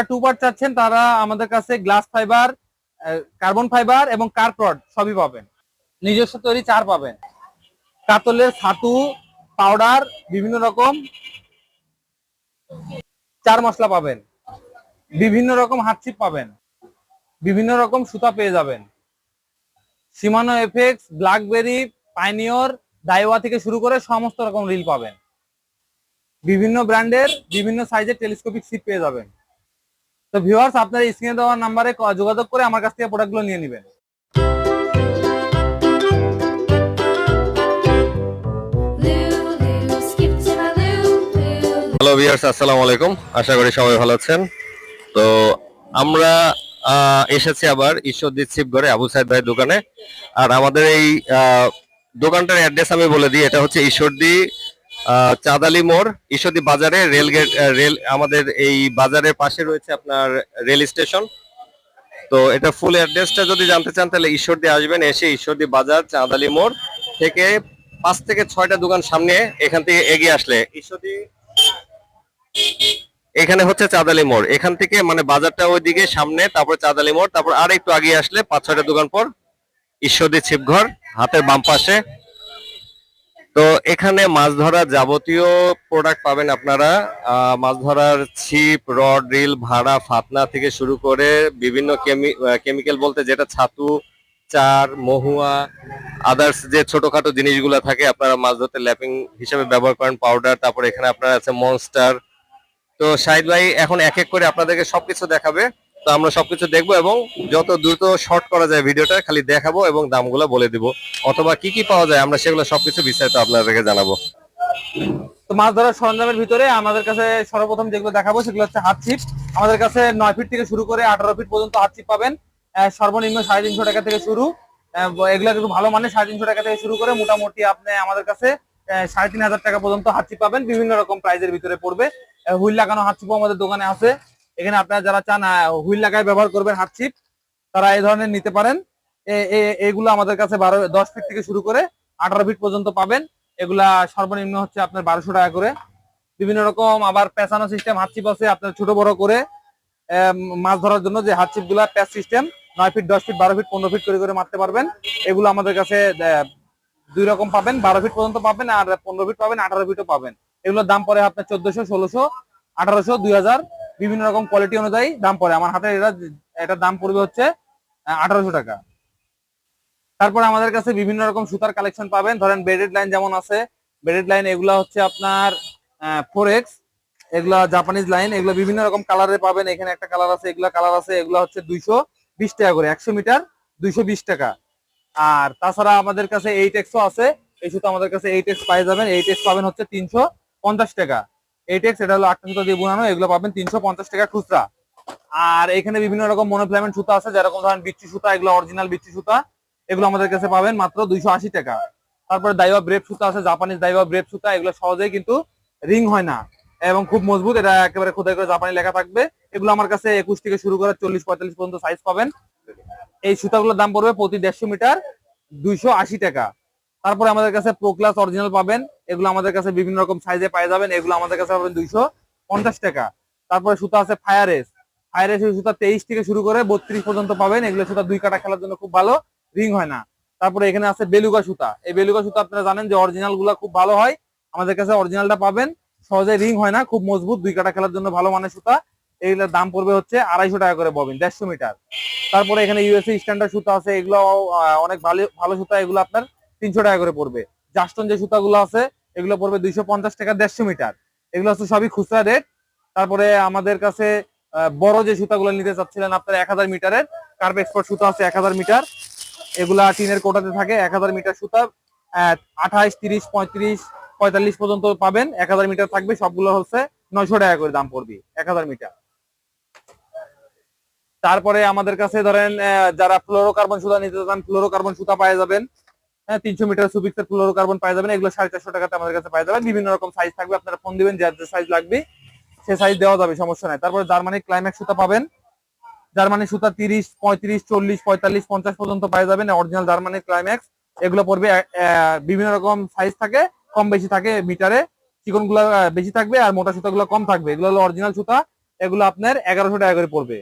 যারা two part চাচ্ছেন, তারা আমাদের কাছে গ্লাস ফাইবার কার্বন ফাইবার এবং কার্পড সবই পাবেন। নিজস্ব তৈরি চার পাবেন। কাতলের ছাতু পাউডার বিভিন্ন রকম চার মশলা পাবেন। বিভিন্ন রকম হাতছিপ পাবেন। বিভিন্ন রকম সুতা পেয়ে যাবেন। সীমানো এফেক্স ব্ল্যাকবেরি পাইনিয়র ডাইওয়া থেকে শুরু করে সমস্ত রকম রিল পাবেন। বিভিন্ন ব্র্যান্ডের বিভিন্ন সাইজের টেলিস্কোপিক সিট পেয়ে যাবেন। তো ভিউয়ার্স আপনার স্ক্রিনে দেওয়া নাম্বারে যোগাযোগ করে আমার কাছ থেকে প্রোডাক্টগুলো নিয়ে নেবেন. হ্যালো ভিউয়ার্স আসসালামু আলাইকুম। আশা করি সবাই ভালো আছেন। তো আমরা এসেছি আবার ঈশ্বরদীপ শিবগড়ে, আবু সাইদ ভাইয়ের দোকানে। আর আমাদের এই দোকানটার অ্যাড্রেস আমি বলে দিই, এটা হচ্ছে ঈশ্বরদী চাঁদালি মোড়, ঈশ্বরদী বাজারে রেল গেট রেল, আমাদের এই বাজারের পাশে রয়েছে আপনার রেল স্টেশন। তো এটা ফুল অ্যাড্রেসটা যদি জানতে চান, তাহলে ঈশ্বরদী আসবেন, এসে ঈশ্বরদী বাজার, চাঁদালি মোড় থেকে পাঁচ থেকে ছয়টা দোকান সামনে এখান থেকে এগিয়ে আসলে ঈশ্বরদী এখানে হচ্ছে চাঁদালি মোড়। এখান থেকে মানে বাজারটা ওইদিকে সামনে, তারপর চাঁদালি মোড়, তারপর আর একটু আগিয়ে আসলে পাঁচ ছয়টা দোকান পর ঈশ্বরদী ছিপঘর, হাতের বাম পাশে। তো এখানে মাছ ধরার যাবতীয় প্রোডাক্ট পাবেন আপনারা। মাছ ধরার ছিপ রড রিল ভাড়া, ফাতনা থেকে শুরু করে বিভিন্ন কেমিক্যাল বলতে যেটা ছাতু, চার, মহুয়া আদার্স যে ছোটখাটো জিনিসগুলো থাকে আপনারা মাছ ধরতে ল্যাপিং হিসেবে ব্যবহার করেন পাউডার তারপর এখানে আপনার আছে মনস্টার তো শাহিদ ভাই, এখন এক এক করে আপনাদেরকে সবকিছু দেখাবে। তো আমরা সবকিছু দেখব এবং যত দ্রুত শর্ট করা যায় ভিডিওটা খালি দেখাবো এবং দামগুলো বলে দিব। অথবা কি কি পাওয়া যায়, আমরা সেগুলো সবকিছু বিস্তারিত আপনাদেরকে জানাব। তো মাছ ধরার সরঞ্জামের ভিতরে আমাদের কাছে সর্বপ্রথম যেগুলো দেখাবো সেগুলো হচ্ছে হাত ছিপ। আমাদের কাছে নয় ফিট থেকে শুরু করে আঠারো ফিট পর্যন্ত হাত ছিপ পাবেন। সর্বনিম্ন সাড়ে তিনশো টাকা থেকে শুরু। এগুলো একটু ভালো মানে সাড়ে তিনশো টাকা থেকে শুরু করে মোটামুটি আপনি আমাদের কাছে সাড়ে তিন হাজার টাকা পর্যন্ত হাত ছিপ পাবেন। বিভিন্ন রকম প্রাইজের ভিতরে পড়বে। হুইল লাগানো হাত আমাদের দোকানে আছে। এখানে আপনারা যারা চান হুইল লাগায় ব্যবহার করবেন ছিপ, তারা এই ধরনের নিতে পারেন। এগুলো আমাদের কাছে বারো, দশ ফিট থেকে শুরু করে আঠারো ফিট পর্যন্ত পাবেন। এগুলা সর্বনিম্ন হচ্ছে আপনার বারোশো টাকা করে। বিভিন্ন রকম আবার পেঁচানো সিস্টেম হাতছিপ আছে আপনার ছোট বড় করে মাছ ধরার জন্য যে হাতছিপগুলা প্যাচ সিস্টেম নয় ফিট দশ ফিট বারো ফিট পনেরো ফিট করে করে মারতে পারবেন। এগুলো আমাদের কাছে দুই রকম পাবেন, বারো ফিট পর্যন্ত পাবেন আর পনেরো ফিট পাবেন, আঠারো ফিটও পাবেন। এগুলোর দাম পরে আপনার চোদ্দশো, ষোলোশো, আঠারোশো, দুই হাজার বিভিন্ন রকম কোয়ালিটি অনুযায়ী দাম পড়ে। আমার হাতে এটা, এটার দাম পড়বে হচ্ছে আঠারোশো টাকা। তারপর আমাদের কাছে বিভিন্ন রকম সুতার কালেকশন পাবেন। ধরেন বেডেড লাইন যেমন আছে বেডেড লাইন এগুলা হচ্ছে আপনার ফোর এক্স এগুলা জাপানিজ লাইন এগুলো বিভিন্ন রকম কালারে পাবেন। এখানে একটা কালার আছে, এগুলা কালার আছে, এগুলা হচ্ছে দুইশো বিশ টাকা করে, একশো মিটার দুইশো বিশ টাকা। আর তাছাড়া আমাদের কাছে এইট এক্সও আছে। এই সুতো আমাদের কাছে এইট এক্স পাই যাবেন। এইট এক্স পাবেন হচ্ছে তিনশো পঞ্চাশ টাকা। এইট এক্স এটা হলো আটটা সুতো দিয়ে বোনানো, এগুলো পাবেন তিনশো পঞ্চাশ টাকা খুচরা। আর এখানে বিভিন্ন রকম মনোফ্লামেন্ট সুতা আছে, যেরকম ধরেন বিচ্ছি সুতা, এগুলো অরিজিনাল বিচ্ছি সুতা, এগুলো আমাদের কাছে পাবেন মাত্র দুইশো আশি টাকা। তারপরে দাইওয়া ব্রেপ সুতা আছে জাপানিজ দাইওয়া ব্রেপ সুতা, এগুলো সহজেই কিন্তু রিং হয় না। এবং খুব মজবুত, এটা একেবারে খোদাই করে জাপানি লেখা থাকবে। এগুলো আমার কাছে একুশ থেকে শুরু করে চল্লিশ পঁয়তাল্লিশ পর্যন্ত সাইজ পাবেন। এই সুতাগুলোর দাম পড়বে প্রতি দেড়শো মিটার দুইশো আশি টাকা। তারপরে আমাদের কাছে প্রো ক্লাস অরিজিনাল পাবেন। এগুলো আমাদের কাছে বিভিন্ন রকম সাইজে পাই যাবেন। এগুলো আমাদের কাছে পাবেন দুইশো পঞ্চাশ টাকা। তারপরে সুতা আছে ফায়ার এস ফায়ার এস সুতা তেইশ থেকে শুরু করে বত্রিশ পর্যন্ত পাবেন। এগুলো সুতা দুই কাটা খেলার জন্য খুব ভালো। রিং হয় না। তারপরে এখানে আছে বেলুগা সুতা। এই বেলুগা সুতা আপনারা জানেন যে অরিজিনালগুলা খুব ভালো হয়। আমাদের কাছে অরিজিনালটা পাবেন। সহজে রিং হয় না। খুব মজবুত, দুই কাটা খেলার জন্য ভালো মানের সুতা। এগুলোর দাম পড়বে হচ্ছে আড়াইশো টাকা করে ববিন দেড়শো মিটার। তারপরে এখানে ইউএসএ স্ট্যান্ডার্ড সুতা আছে। এগুলো অনেক ভালো ভালো সুতা। এগুলো আপনার তিনশো টাকা করে পড়বে। জাস্টন যে সুতাগুলো আছে, এগুলো পড়বে দুইশো পঞ্চাশ টাকা দেড়শো মিটার। এগুলো হচ্ছে সবই খুচরা রেট তারপরে আমাদের কাছে বড় যে সুতাগুলো নিতে চাচ্ছিলেন আপনার এক হাজার মিটারের কার্প এক্সপোর্ট সুতা আছে এক হাজার মিটার। এগুলা টিনের কোটাতে থাকে এক হাজার মিটার সুতা। আঠাইশ তিরিশ, পঁয়ত্রিশ, পঁয়তাল্লিশ পর্যন্ত পাবেন। এক হাজার মিটার থাকবে, সবগুলো হচ্ছে নয়শো টাকা করে দাম পড়বে এক হাজার মিটার। তারপরে আমাদের কাছে ধরেন যারা ফ্লোরোকার্বন সুতা নিতে চান ফ্লোরোকার্বন সুতা পাওয়া যাবেন। হ্যাঁ তিনশো মিটার সুপিক্সের ফ্লোরোকার্বন পাওয়া যাবেন এগুলো সাড়ে চারশো টাকাতে আমাদের কাছে পাওয়া যাবেন বিভিন্ন রকম সাইজ থাকবে। আপনারা ফোন দিবেন যার সাইজ লাগবে, সে সাইজ দেওয়া যাবে, সমস্যা নাই। তারপরে জার্মানি ক্লাইম্যাক্স সুতা পাবেন। জার্মানি সুতা তিরিশ, পঁয়ত্রিশ, চল্লিশ, পঁয়তাল্লিশ, পঞ্চাশ পর্যন্ত পাওয়া যাবেন অরিজিনাল জার্মানি ক্লাইম্যাক্স এগুলো পড়বে বিভিন্ন রকম সাইজ থাকে। কম বেশি থাকে মিটারে। চিকন বেশি থাকবে আর মোটা সুতা গুলো কম থাকবে। এগুলো হলো অরিজিনাল সুতা। এগুলো আপনার এগারোশো টাকা করে পড়বে।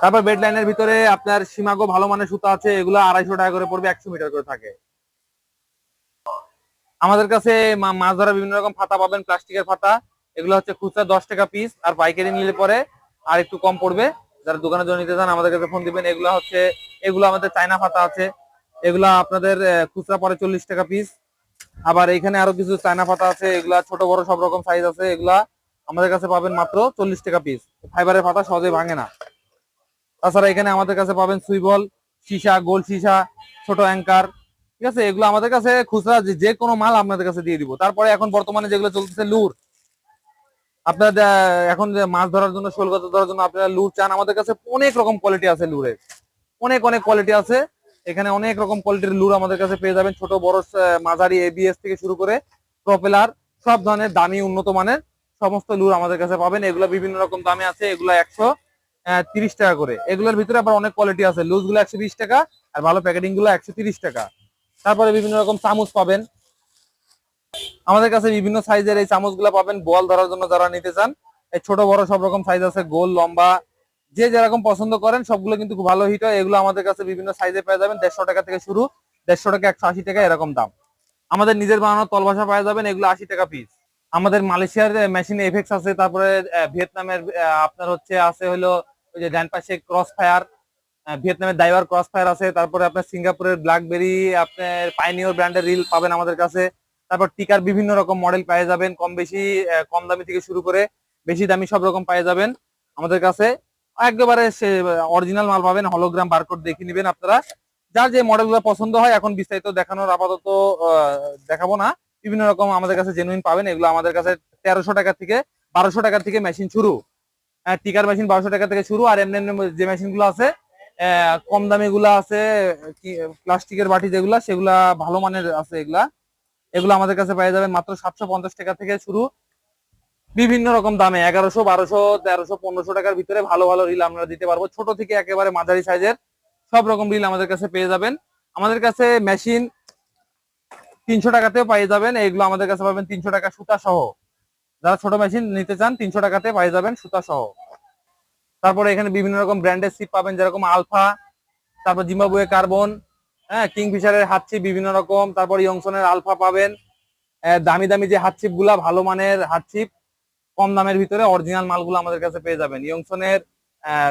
তারপর বেড লাইনের ভিতরে আপনার সীমাগো ভালো মানের সুতা আছে, এগুলো আড়াইশো টাকা করে পড়বে, একশো মিটার করে থাকে। আমাদের কাছে মাছ ধরা বিভিন্ন রকম ফাতা পাবেন, প্লাস্টিকের ফাতা। এগুলো হচ্ছে খুচরা দশ টাকা পিস আর পাইকারি নিলে পরে আর একটু কম পড়বে। যারা দোকানের জন্য নিতে চান, আমাদের কাছে ফোন দিবেন। এগুলো হচ্ছে, এগুলো আমাদের চায়না ফাতা আছে। এগুলা আপনাদের খুচরা পরে চল্লিশ টাকা পিস আবার এখানে আরও কিছু চায়না ফাতা আছে, এগুলা ছোট বড় সব রকম সাইজ আছে। এগুলা আমাদের কাছে পাবেন মাত্র চল্লিশ টাকা পিস ফাইবারের ফাতা সহজে ভাঙে না। তাছাড়া এখানে আমাদের কাছে পাবেন সুইবল সীসা, গোল সীসা, ছোট অ্যাঙ্কার ঠিক আছে? এগুলো আমাদের কাছে খুচরা যে- কোনো মাল আপনাদের কাছে দিয়ে দিব। তারপরে এখন বর্তমানে যেগুলো চলতেছে, লুর। আপনার এখন যে মাছ ধরার জন্য শোল গাছ ধরার জন্য আপনারা লুর চান, আমাদের কাছে অনেক রকম কোয়ালিটি আছে লুরের অনেক অনেক কোয়ালিটি আছে। এখানে অনেক রকম কোয়ালিটির লুর আমাদের কাছে পেয়ে যাবেন ছোট, বড় মাঝারি এবিএস থেকে শুরু করে প্রপেলার সব ধরনের দামি, উন্নত মানের সমস্ত লুর আমাদের কাছে পাবেন। এগুলো বিভিন্ন রকম দামে আছে, এগুলো একশো তিরিশ টাকা করে। এগুলোর ভিতরে আবার অনেক কোয়ালিটি আছে। লুজগুলো একশো বিশ টাকা আর ভালো প্যাকেটিংগুলো একশো তিরিশ টাকা। তারপরে বিভিন্ন রকম চামচ পাবেন। আমাদের কাছে বিভিন্ন সাইজের এই চামচগুলা পাবেন। বল ধরার জন্য যারা নিতে চান, এই ছোট, বড় সব রকম সাইজ আছে। গোল, লম্বা, যে যেরকম পছন্দ করেন, সবগুলো কিন্তু খুব ভালো হিট হয়। এগুলো আমাদের কাছে বিভিন্ন সাইজে পেয়ে যাবেন। দেড়শো টাকা থেকে শুরু। দেড়শো টাকা, একশো আশি টাকা এরকম দাম। আমাদের নিজের বানানো তলবাসা পাওয়া যাবেন। এগুলো আশি টাকা পিস আমাদের মালয়েশিয়ার মেশিন এফেক্স আছে। তারপরে ভিয়েতনামের আপনার হচ্ছে আছে হলো ওই যে ডান পাশে ক্রস ফায়ার ভিয়েতনামের ডাইভার ক্রস ফায়ার আছে, তারপরে আপনার সিঙ্গাপুরের ব্ল্যাকবেরি আপনার পাইনিয়র ব্র্যান্ডের রিল পাবেন আমাদের কাছে, তারপর টিকার বিভিন্ন রকম মডেল পেয়ে যাবেন, কম বেশি কম দামি থেকে শুরু করে বেশি দামি সব রকম পেয়ে যাবেন আমাদের কাছে। একেবারে সে অরিজিনাল মাল পাবেন হলোগ্রাম বারকোড দেখে নেবেন আপনারা। যার যে মডেলগুলো পছন্দ হয়, এখন বিস্তারিত দেখানোর আপাতত দেখাবো না। বিভিন্ন রকম আমাদের কাছে জেনুইন পাবেন, এগুলো আমাদের কাছে তেরোশো টাকা থেকে বারোশো টাকা থেকে মেশিন শুরু। টিকার মেশিন বারোশো টাকা থেকে শুরু, আর এমনি যে মেশিনগুলো আছে কম দামি গুলা আছে প্লাস্টিকের বাটি যেগুলা, সেগুলা ভালো মানের আছে এগুলা। এগুলো আমাদের কাছে পেয়ে যাবেন মাত্র সাতশো পঞ্চাশ টাকা থেকে শুরু। বিভিন্ন রকম দামে, এগারোশো, বারোশো, তেরোশো, পনেরোশো টাকার ভিতরে ভালো ভালো রিল আমরা দিতে পারব। ছোট থেকে একেবারে মাঝারি সাইজের সব রকম রিল আমাদের কাছে পেয়ে যাবেন। আমাদের কাছে মেশিন তিনশো টাকাতেও পেয়ে যাবেন, এগুলো আমাদের কাছে পাবেন তিনশো টাকা সুতা সহ। যারা ছোট মেশিন নিতে চান, তিনশো টাকাতে পেয়ে যাবেন সুতা সহ। তারপরে এখানে বিভিন্ন রকম ব্র্যান্ডের সিপ পাবেন, যেরকম আলফা, তারপর জিম্বাবুয়ে কার্বন হ্যাঁ কিংফিশারের হাতছিপ বিভিন্ন রকম, তারপর ইয়ংসনের আলফা পাবেন। দামি দামি যে হাতছিপগুলা ভালো মানের হাতছিপ কম দামের ভিতরে অরিজিনাল মালগুলো আমাদের কাছে পেয়ে যাবেন। ইয়ংসনের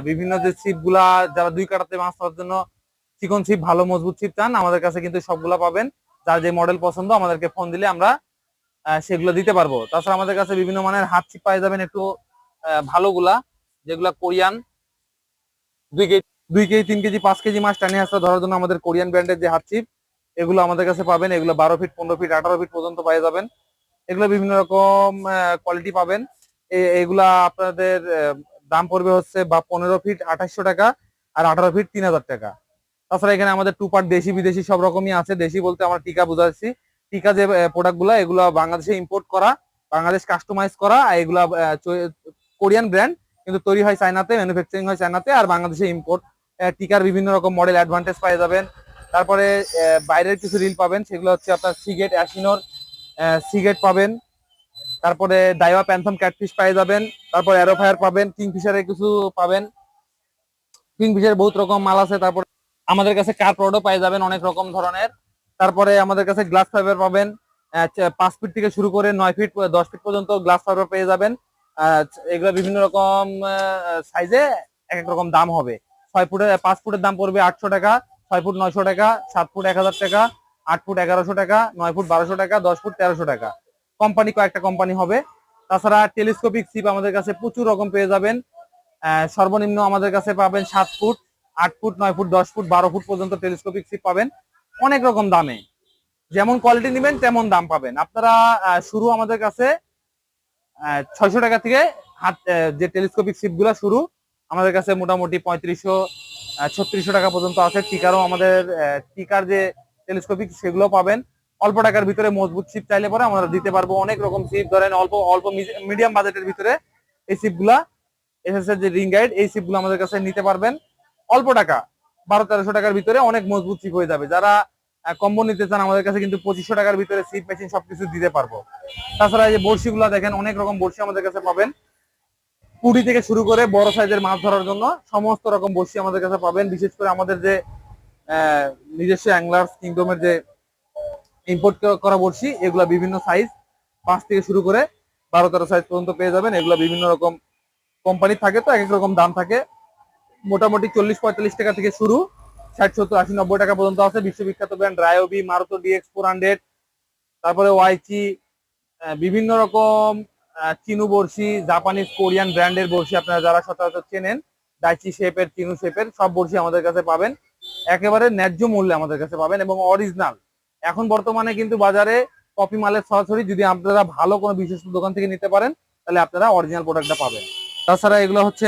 বিভিন্ন যে ছিপগুলা যারা দুই কাটাতে মাছ ধরার জন্য চিকন ছিপ ভালো মজবুত ছিপ চান, আমাদের কাছে কিন্তু সবগুলা পাবেন। যার যে মডেল পছন্দ, আমাদেরকে ফোন দিলে আমরা সেগুলো দিতে পারব। তাছাড়া আমাদের কাছে বিভিন্ন মানের হাত ছিপ পাই যাবেন একটু ভালোগুলা, যেগুলা কোরিয়ান, দুই কেজি দুই কেজি, তিন কেজি, পাঁচ কেজি মাছ টানিয়ে আসতে ধরার জন্য আমাদের কোরিয়ান ব্র্যান্ডের যে হাত ছিপ এগুলো আমাদের কাছে পাবেন। এগুলো বারো ফিট, পনেরো ফিট, আঠারো ফিট পর্যন্ত পেয়ে যাবেন। এগুলো বিভিন্ন রকম কোয়ালিটি পাবেন। এগুলা আপনাদের দাম পড়বে হচ্ছে বা পনেরো ফিট আঠাশশো টাকা আর আঠারো ফিট তিন হাজার টাকা। তাছাড়া এখানে আমাদের টু পার্ট দেশি বিদেশি সব রকমই আছে। দেশি বলতে আমরা টিকা বুঝাচ্ছি। টিকা যে প্রোডাক্টগুলা, এগুলো বাংলাদেশে ইম্পোর্ট করা, বাংলাদেশ কাস্টমাইজ করা, আর এগুলা কোরিয়ান ব্র্যান্ড কিন্তু তৈরি হয় চায়নাতে ম্যানুফ্যাকচারিং হয় চায়নাতে, আর বাংলাদেশে ইম্পোর্ট টিকার বিভিন্ন রকম মডেল অ্যাডভান্টেজ পাই যাবেন। তারপরে বাইরের কিছু রিল পাবেন, সেগুলো হচ্ছে আপনার সিগেট অ্যাসিনোর সিগেট পাবেন। তারপরে ডাইওয়া প্যান্থম ক্যাটফিশ পেয়ে যাবেন। তারপর অ্যারোফায়ার পাবেন কিংফিশারের কিছু পাবেন। কিংফিশার বহুত রকম মাল আছে, তারপর আমাদের কাছে কার প্রোডও পেয়ে যাবেন অনেক রকম ধরনের। তারপরে আমাদের কাছে গ্লাস ফাইবার পাবেন পাঁচ ফিট থেকে শুরু করে নয় ফিট দশ ফিট পর্যন্ত গ্লাস ফাইবার পেয়ে যাবেন। এগুলো বিভিন্ন রকম সাইজে এক এক রকম দাম হবে। ছয় ফুটের, পাঁচ ফুটের দাম পড়বে আটশো টাকা, ছয় ফুট নয়শো টাকা, সাত ফুট এক হাজার টাকা, আট ফুট এগারোশো টাকা, নয় ফুট বারোশো টাকা, দশ ফুট তেরোশো টাকা। কোম্পানি কয়েকটা কোম্পানি হবে। তাছাড়া টেলিস্কোপিক সিপ আমাদের কাছে প্রচুর রকম পেয়ে যাবেন। সর্বনিম্ন আমাদের কাছে পাবেন সাত ফুট, আট ফুট, নয় ফুট, দশ ফুট, বারো ফুট পর্যন্ত টেলিস্কোপিক সিপ পাবেন। অনেক রকম দামে। যেমন কোয়ালিটি নেবেন, তেমন দাম পাবেন। আপনারা শুরু আমাদের কাছে ছয়শো টাকা থেকে হাত যে টেলিস্কোপিক সিপগুলা শুরু, আমাদের কাছে মোটামুটি পঁয়ত্রিশশো ছত্রিশশো টাকা পর্যন্ত আছে। টিকারও আমাদের টিকার যে টেলিস্কোপিক সেগুলো পাবেন। অল্প টাকার ভিতরে মজবুত সিপ চাইলে পরে আমরা দিতে পারব। অনেক রকম সিপ ধরেন অল্প অল্প মিডিয়াম বাজেটের ভিতরে এই সিপগুলা এসএসএর যে রিং গাইড এই সিপগুলো আমাদের কাছে নিতে পারবেন। অল্প টাকা, বারো তেরোশো টাকার ভিতরে অনেক মজবুত সিপ হয়ে যাবে। যারা কম্বো নিতে চান, আমাদের কাছে কিন্তু পঁচিশশো টাকার ভিতরে সিপ মেশিন সবকিছু দিতে পারব। তাছাড়া এই যে বড়শি গুলা দেখেন, অনেক রকম বড়শি আমাদের কাছে পাবেন। কুড়ি থেকে শুরু করে বড় সাইজের মাছ ধরার জন্য সমস্ত রকম বড়শি আমাদের কাছে পাবেন। বিশেষ করে আমাদের যে নিজস্ব অ্যাংলার্স কিংডমের যে ইম্পোর্ট করা বড়শি, এগুলা বিভিন্ন সাইজ পাঁচ থেকে শুরু করে বারো তেরো সাইজ পর্যন্ত পেয়ে যাবেন। এগুলা বিভিন্ন রকম কোম্পানি থাকে তো, এক এক রকম দাম থাকে। মোটামুটি চল্লিশ পঁয়তাল্লিশ টাকা থেকে শুরু। ষাট, সত্তর, আশি, নব্বই টাকা পর্যন্ত আছে। বিশ্ববিখ্যাত brand Ryobi Maruto DX four hundred তারপরে ওয়াইচি বিভিন্ন রকম চিনু বড়শি জাপানিজ কোরিয়ান ব্র্যান্ডের বড়শি আপনারা যারা সচরাচর চেনেন ডাইচি শেপের চিনু শেপের সব বড়শি আমাদের কাছে পাবেন। একেবারে ন্যায্য মূল্যে আমাদের কাছে পাবেন এবং অরিজিনাল এখন বর্তমানে কিন্তু বাজারে কপি মালের সরাসরি যদি আপনারা ভালো কোনো বিশ্বস্ত দোকান থেকে নিতে পারেন, তাহলে আপনারা অরিজিনাল প্রোডাক্টটা পাবেন। তাছাড়া এগুলো হচ্ছে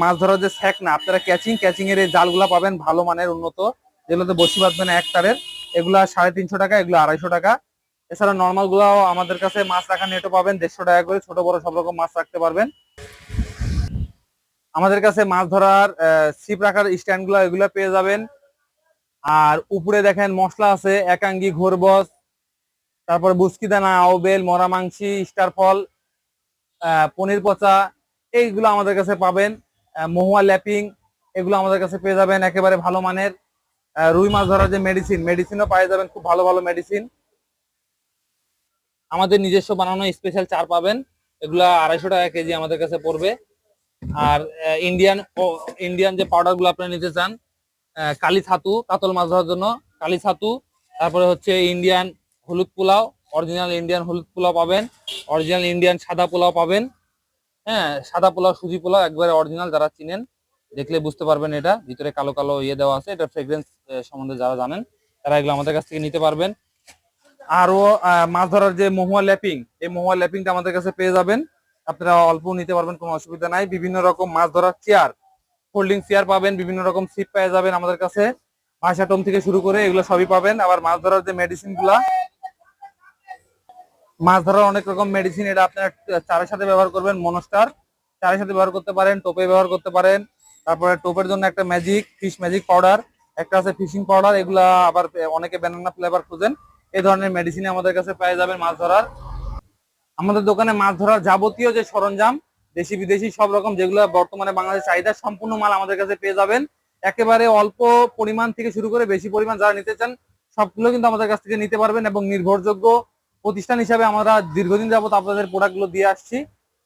মাছ ধরার যে স্যাক না, আপনারা ক্যাচিং ক্যাচিং এর এই জালগুলা পাবেন, ভালো মানের উন্নত, যেগুলোতে বসি বাঁধবেন এক তারের। এগুলা সাড়ে তিনশো টাকা, এগুলো আড়াইশো টাকা। এছাড়া নর্মাল গুলাও আমাদের কাছে মাছ রাখার নেটও পাবেন, দেড়শো টাকা করে, ছোট, বড় সব রকম মাছ রাখতে পারবেন। আমাদের কাছে মাছ ধরার সিপ রাখার স্ট্যান্ডগুলো, এগুলো পেয়ে যাবেন। আর উপরে দেখেন মশলা আছে, একাঙ্গি, ঘোরবস, তারপর বুস্কি দানা আওবেল মরা মাংসি স্টার ফল পনির পচা এইগুলো আমাদের কাছে পাবেন। মহুয়া ল্যাপিং, এগুলো আমাদের কাছে পেয়ে যাবেন একেবারে ভালো মানের। রুই মাছ ধরার যে মেডিসিন মেডিসিনও পাওয়া যাবেন, খুব ভালো ভালো মেডিসিন আমাদের নিজস্ব বানানো স্পেশাল চার পাবেন। এগুলা আড়াইশো টাকা কেজি আমাদের কাছে পড়বে। আর ইন্ডিয়ান ইন্ডিয়ান যে পাউডারগুলো আপনারা নিতে চান কালি ছাতু, কাতল মাছ ধরার জন্য কালি ছাতু। তারপরে হচ্ছে ইন্ডিয়ান হলুদ পোলাও অরিজিনাল ইন্ডিয়ান হলুদ পোলাও পাবেন অরিজিনাল ইন্ডিয়ান সাদা পোলাও পাবেন। হ্যাঁ সাদা পোলাও সুজি পোলাও একবারে অরিজিনাল যারা চিনেন দেখলে বুঝতে পারবেন এটা। ভিতরে কালো কালো ইয়ে দেওয়া আছে এটা ফ্রেগ্রেন্স সম্বন্ধে যারা জানেন তারা এগুলো আমাদের কাছ থেকে নিতে পারবেন। আরও আহ, মাছ ধরার যে মহুয়া ল্যাপিং এই মহুয়া ল্যাপিংটা আমাদের কাছে পেয়ে যাবেন। আপনারা অল্প নিতে পারবেন কোনো অসুবিধা নাই। বিভিন্ন রকম মাছ ধরার চেয়ার ফোল্ডিং চেয়ার পাবেন বিভিন্ন রকম সিট পেয়ে যাবেন আমাদের কাছে। ভাষা টম থেকে শুরু করে এগুলো সবই পাবেন। আবার মাছ ধরার যে মেডিসিনগুলা মাছ ধরার অনেক রকম মেডিসিন এটা আপনার চারের সাথে ব্যবহার করবেন, মনোস্টার। চারের সাথে ব্যবহার করতে পারেন, টোপে ব্যবহার করতে পারেন। তারপরে টোপের জন্য একটা ম্যাজিক ফিশ ম্যাজিক পাউডার একটা আছে ফিশিং পাউডার এগুলা আবার অনেকে ব্যানানা ফ্লেভার খুঁজেন। এই ধরনের মেডিসিন আমাদের কাছে পেয়ে যাবেন মাছ ধরার। আমাদের দোকানে মাছ ধরার যাবতীয় যে সরঞ্জাম, দেশি বিদেশি সব রকম যেগুলো বর্তমানে বাংলাদেশ চাহিদা, সম্পূর্ণ মাল আমাদের কাছে পেয়ে যাবেন। একেবারে অল্প পরিমাণ থেকে শুরু করে বেশি পরিমাণ যারা নিতে চান, সবগুলো কিন্তু আমাদের কাছ থেকে নিতে পারবেন এবং নির্ভরযোগ্য প্রতিষ্ঠান হিসাবে আমরা দীর্ঘদিন যাবত আপনাদের প্রোডাক্টগুলো দিয়ে আসছি।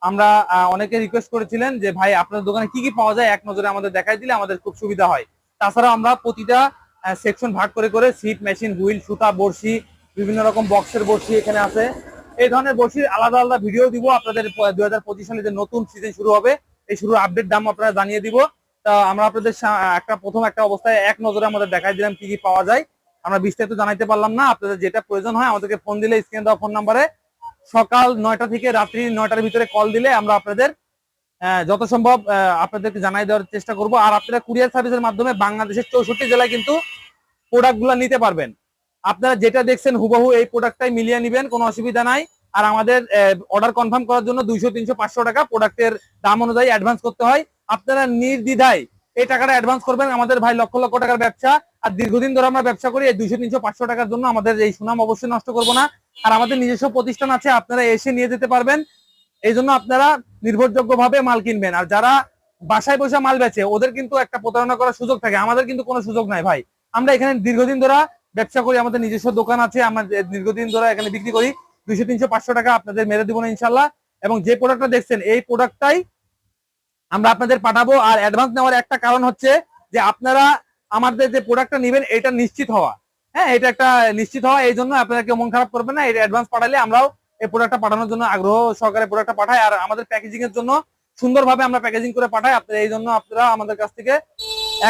আমরা অনেকে রিকোয়েস্ট করেছিলেন যে, ভাই আপনার দোকানে কি কি পাওয়া যায়? এক নজরে আমাদের দেখাই দিলে আমাদের খুব সুবিধা হয়। তাছাড়া আমরা প্রতিটা সেকশন ভাগ করে করে সিট মেশিন হুইল সুতা, বড়শি, বিভিন্ন রকম বক্সের বড়শি এখানে আছে। এই ধরনের বড়শির আলাদা আলাদা ভিডিও দিব আপনাদের দুই হাজার পঁচিশ সালে যে নতুন সিজন শুরু হবে, এই শুরুর আপডেট দাম আপনারা জানিয়ে দিব। তা আমরা আপনাদের একটা, প্রথম একটা অবস্থায় এক নজরে আমাদের দেখাই দিলাম কি কি পাওয়া যায়। আমরা বিস্তারিত জানাইতে পারলাম না। আপনাদের যেটা প্রয়োজন হয় আমাদেরকে ফোন দিলে, স্ক্রিন দেওয়া ফোন নাম্বারে সকাল নয়টা থেকে রাত্রি নয়টার ভিতরে কল দিলে আমরা আপনাদের যত সম্ভব আপনাদেরকে জানাই দেওয়ার চেষ্টা করব। আর আপনারা কুরিয়ার সার্ভিসের মাধ্যমে বাংলাদেশের চৌষট্টি জেলায় কিন্তু প্রোডাক্টগুলা নিতে পারবেন। আপনারা যেটা দেখছেন হুবহু এই প্রোডাক্টটাই মিলিয়ে নেবেন, কোনো অসুবিধা নাই। আর আমাদের অর্ডার কনফার্ম করার জন্য দুইশো, তিনশো, পাঁচশো টাকা প্রোডাক্টের দাম অনুযায়ী অ্যাডভান্স করতে হয়। আপনারা নির্দ্বিধায় এই টাকাটা অ্যাডভান্স করবেন। আমাদের ভাই লক্ষ লক্ষ টাকার ব্যবসা। আর দীর্ঘদিন ধরে আমরা ব্যবসা করি, এই দুইশো, তিনশো, পাঁচশো টাকার জন্য আমাদের এই সুনাম অবশ্যই নষ্ট করব না। আর আমাদের নিজস্ব প্রতিষ্ঠান আছে, আপনারা এসে নিয়ে যেতে পারবেন। এই জন্য আপনারা নির্ভরযোগ্য ভাবে মাল কিনবেন। আর যারা বাসায় বসে মাল বেচে, ওদের কিন্তু একটা প্রতারণা করার সুযোগ থাকে। আমাদের কিন্তু কোনো সুযোগ নাই ভাই। আমরা এখানে দীর্ঘদিন ধরে ব্যবসা করি, আমাদের নিজস্ব দোকান আছে, আমরা দীর্ঘদিন ধরে এখানে বিক্রি করি। দুইশো, তিনশো, পাঁচশো টাকা আপনাদের মেরে দিব না ইনশাল্লাহ এবং যে প্রোডাক্টটা দেখছেন, এই প্রোডাক্টটাই আমরা আপনাদের পাঠাবো। আর অ্যাডভান্স নেওয়ার একটা কারণ হচ্ছে যে আপনারা আমাদের যে প্রোডাক্টটা নেবেন, এটা নিশ্চিত হওয়া। হ্যাঁ এটা একটা নিশ্চিত হওয়া, এই জন্য আপনারা কেউ মন খারাপ করবেন না। এটা অ্যাডভান্স পাঠালে আমরাও এই প্রোডাক্টটা পাঠানোর জন্য আগ্রহ সহকারে প্রোডাক্টটা পাঠাই। আর আমাদের প্যাকেজিং এর জন্য সুন্দরভাবে আমরা প্যাকেজিং করে পাঠাই। আপনারা এই জন্য আপনারা আমাদের কাছ থেকে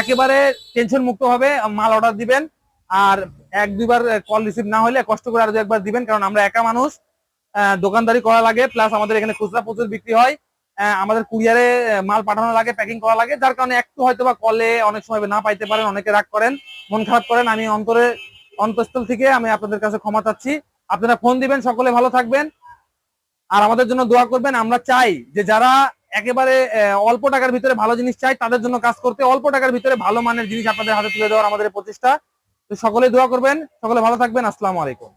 একেবারে টেনশন মুক্ত ভাবে মাল অর্ডার দিবেন। আর এক দুইবার কল রিসিভ না হলে কষ্ট করে আরও একবার দিবেন। কারণ আমরা একা মানুষ দোকানদারি করা লাগে। প্লাস আমাদের এখানে খুচরা প্রচুর বিক্রি হয়। আমাদের কুরিয়ারে মাল পাঠানো লাগে প্যাকিং করা লাগে। যার কারণে একটু হয়তো বা কলে অনেক সময় না পাইতে পারেন, অনেকে রাগ করেন, মন খারাপ করেন। আমি অন্তরে, অন্তঃস্থল থেকে আমি আপনাদের কাছে ক্ষমা চাচ্ছি। আপনারা ফোন দিবেন, সকলে ভালো থাকবেন। আর আমাদের জন্য দোয়া করবেন, আমরা চাই যে যারা একেবারে অল্প টাকার ভিতরে ভালো জিনিস চাই তাদের জন্য কাজ করতে অল্প টাকার ভিতরে ভালো মানের জিনিস আপনাদের হাতে তুলে দেওয়ার আমাদের প্রচেষ্টা। তো সকলে দোয়া করবেন, সকলে ভালো থাকবেন। আসসালামু আলাইকুম।